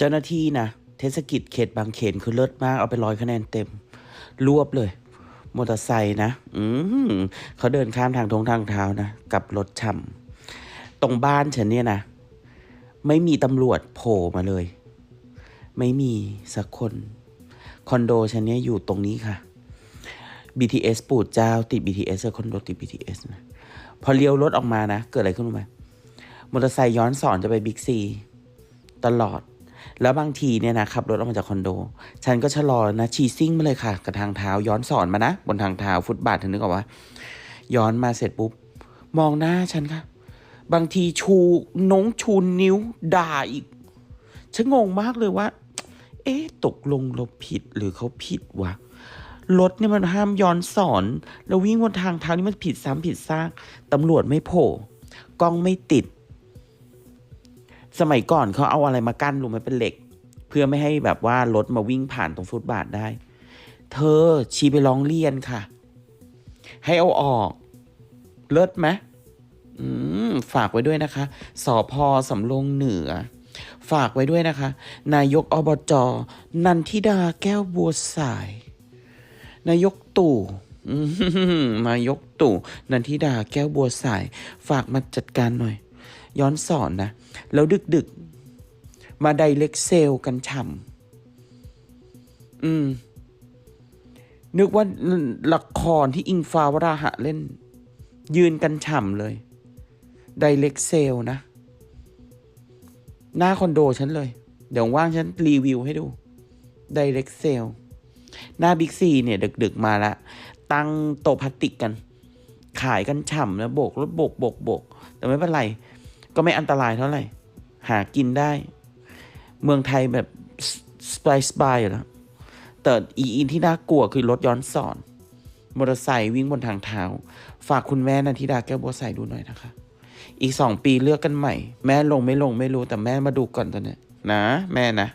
เจ้าหน้าที่นะเทศกิจเขตบางเขนคือเลิศมากเอาไปร้อยคะแนนเต็ม รวบเลยมอเตอร์ไซค์นะอืมเขาเดินข้ามทางทงทางเท้านะกับรถช่ำตรงบ้านฉันเนี่ยนะ ไม่มีตำรวจโผล่มาเลย ไม่มีสักคน คอนโดฉันเนี่ยอยู่ตรงนี้ค่ะ BTS ปูดเจ้าติด BTS คอนโดติด BTS นะพอเลี้ยวรถออกมานะ เกิดอะไรขึ้นรู้ไหมมอเตอร์ไซค์ย้อนสอนจะไปบิ๊กซีตลอด แล้วบางทีเนี่ยนะขับรถออกมาจากคอนโด ฉันก็ชะลอนะชีซิ่งมาเลยค่ะกับทางเท้าย้อนสอนมานะ บนทางเท้าฟุตบาทเธอนึกออกว่า ย้อนมาเสร็จปุ๊บ มองหน้าฉันค่ะ บางทีชูน้องชูนิ้วด่าอีก ฉันงงมากเลยว่า เอ๊ะตกลงเราผิดหรือเขาผิดวะรถเนี่ยมันห้ามย้อนสอน แล้ววิ่งบนทางเท้านี่มันผิดซ้ำผิดซากตำรวจไม่โผล่กล้องไม่ติด สมัยก่อนเขาเอาอะไรมากั้นรู้ไหมเป็นเหล็ก เพื่อไม่ให้แบบว่ารถมาวิ่งผ่านตรงฟุตบาทได้ เธอชีไปร้องเรียนค่ะ ให้เอาออก เลิศไหมมฝากไว้ด้วยนะคะ สอพอสำโรงเหนือ ฝากไว้ด้วยนะคะ นายกอบจนันทิดาแก้วบัวสาย นายกตู่นายกตู่นันทิดาแก้วบัวสาย ฝากมาจัดการหน่อย ย้อนสอนนะ แล้วดึกดึกๆ มาไดเล็กเซลกันฉ่ำอืม นึกว่าละครที่อิงฟ้าวราหะเล่น ยืนกันฉ่ำเลย ไดเล็กเซลนะ หน้าคอนโดฉันเลย เดี๋ยวว่างฉันรีวิวให้ดู ไดเล็กเซลหน้าบิ๊กซีเนี่ย ดึกๆมาละ ตั้งโตพลาสติกกัน ขายกันฉ่ำแล้วโบกรถโบกโบกโบกแต่ไม่เป็นไร ก็ไม่อันตรายเท่าไหร่ หากินได้ เมืองไทยแบบสบายสบายอยู่แล้วแต่อีอินที่น่ากลัวคือรถย้อนสอน มอเตอร์ไซค์วิ่งบนทางเท้า ฝากคุณแม่นันทิดาแก้วบัวใสดูหน่อยนะคะ อีกสองปีเลือกกันใหม่ แม่ลงไม่ลงไม่รู้แต่แม่มาดูก่อนตอนนี้นะ แม่นะ